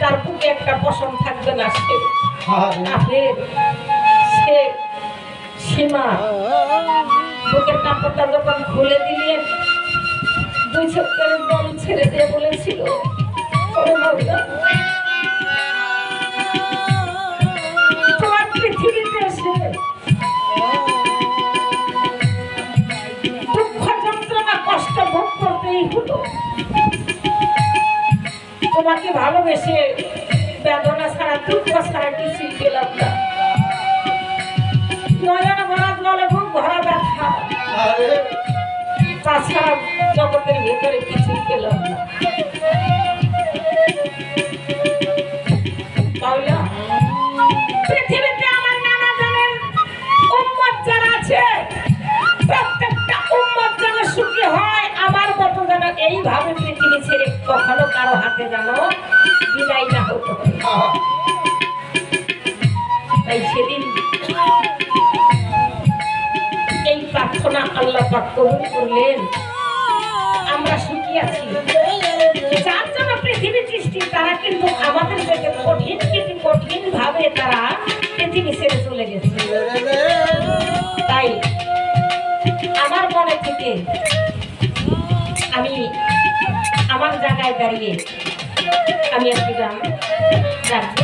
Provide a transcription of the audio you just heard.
তার বুকে একটা পশম থাকবে না সে। সে সীমা। বুকের কাপড়টা যখন খুলে দিলেন দুই চক্করের দল ছেড়ে দিয়ে বলেছিল তোমার পৃথিবীতে এসে দুঃখ যন্ত্রণা কষ্ট ভোগ করতেই হলো। তোমাকে ভালোবেসে বেদনা ছাড়া দুঃখ ছাড়া কিছুই পেলাম না। নয়ন ভরা জল এবং ভরা ব্যথা। তাছাড়া জগতের ভেতরে কিছুই পেলাম না। পৃথিবীতে আমার নানা জানের উম্মত যারা আছে প্রত্যেকটা উম্মত যেন সুখী হয় আমার মতো যেন এইভাবে পৃথিবী ছেড়ে কখনো কারও হাতে যেন বিদায় না হতো তাই সেদিন এই প্রার্থনা আল্লাহ পাক কবুল করলেন। আমরা সুখী আছি। পৃথিবী সৃষ্টি, তারা কিন্তু আমাদের থেকে কঠিন, কিন্তু কঠিন ভাবে তারা পৃথিবী ছেড়ে চলে গেছে। তাই আমার মনে থেকে জায়গায় দাঁড়িয়ে? আমি একটি গান রাখব